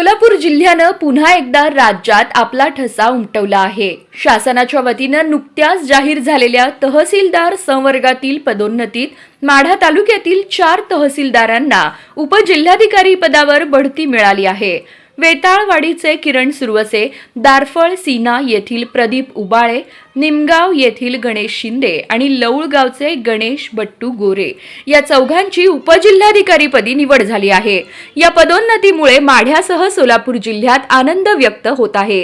सोलापूर जिल्ह्यानं पुन्हा एकदा राज्यात आपला ठसा उमटवला आहे. शासनाच्या वतीनं नुकत्याच जाहीर झालेल्या तहसीलदार संवर्गातील पदोन्नतीत माढा तालुक्यातील चार तहसीलदारांना उपजिल्हाधिकारी पदावर बढती मिळाली आहे. वेताळवाडीचे किरण सुरवसे दारफळ सीना येथील प्रदीप उबाळे निमगाव येथील गणेश शिंदे आणि लौळगावचे गणेश बट्टू गोरे या चौघांची उपजिल्हाधिकारीपदी निवड झाली आहे. या पदोन्नतीमुळे माढ्यासह सोलापूर जिल्ह्यात आनंद व्यक्त होत आहे.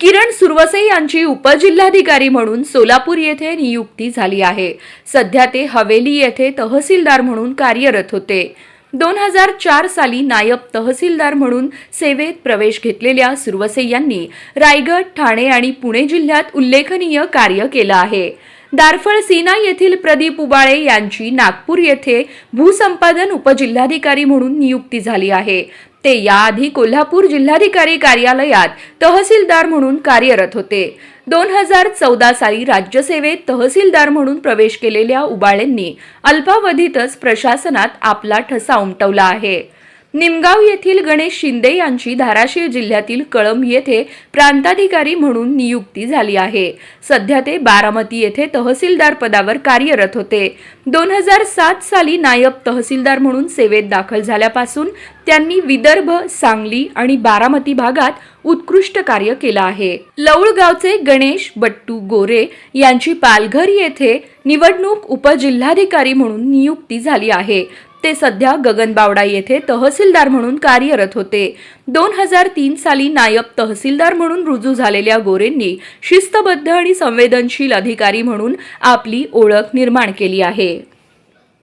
किरण सुरवसे यांची उपजिल्हाधिकारी म्हणून सोलापूर येथे नियुक्ती झाली आहे. सध्या ते हवेली येथे तहसीलदार म्हणून कार्यरत होते. दोन हजार चार साली नायब तहसीलदार म्हणून सेवेत प्रवेश घेतलेल्या सुरवसे यांनी रायगड ठाणे आणि पुणे जिल्ह्यात उल्लेखनीय कार्य केलं आहे. दारफळ सीना येथील प्रदीप उबाळे यांची नागपूर येथे भूसंपादन उपजिल्हाधिकारी म्हणून नियुक्ती झाली आहे. ते याआधी कोल्हापूर जिल्हाधिकारी कार्यालयात तहसीलदार म्हणून कार्यरत होते. दोन हजार चौदा साली राज्यसेवेत तहसीलदार म्हणून प्रवेश केलेल्या उबाळेंनी अल्पावधीतच प्रशासनात आपला ठसा उमटवला आहे. निमगाव येथील गणेश शिंदे यांची धाराशिव जिल्ह्यातील कळंब येथे प्रांताधिकारी म्हणून नियुक्ती झाली आहे. सध्या ते बारामती येथे तहसीलदार पदावर कार्यरत होते. दोन हजार सात साली नायब तहसीलदार म्हणून सेवेत दाखल झाल्यापासून त्यांनी विदर्भ सांगली आणि बारामती भागात उत्कृष्ट कार्य केलं आहे. लवळगावचे गणेश बट्टू गोरे यांची पालघर येथे निवडणूक उपजिल्हाधिकारी म्हणून नियुक्ती झाली आहे. ते सध्या गगनबावडा येथे तहसीलदार म्हणून कार्यरत होते. दोन हजार तीन साली नायब तहसीलदार म्हणून रुजू झालेल्या गोरेंनी शिस्तबद्ध आणि संवेदनशील अधिकारी म्हणून आपली ओळख निर्माण केली आहे.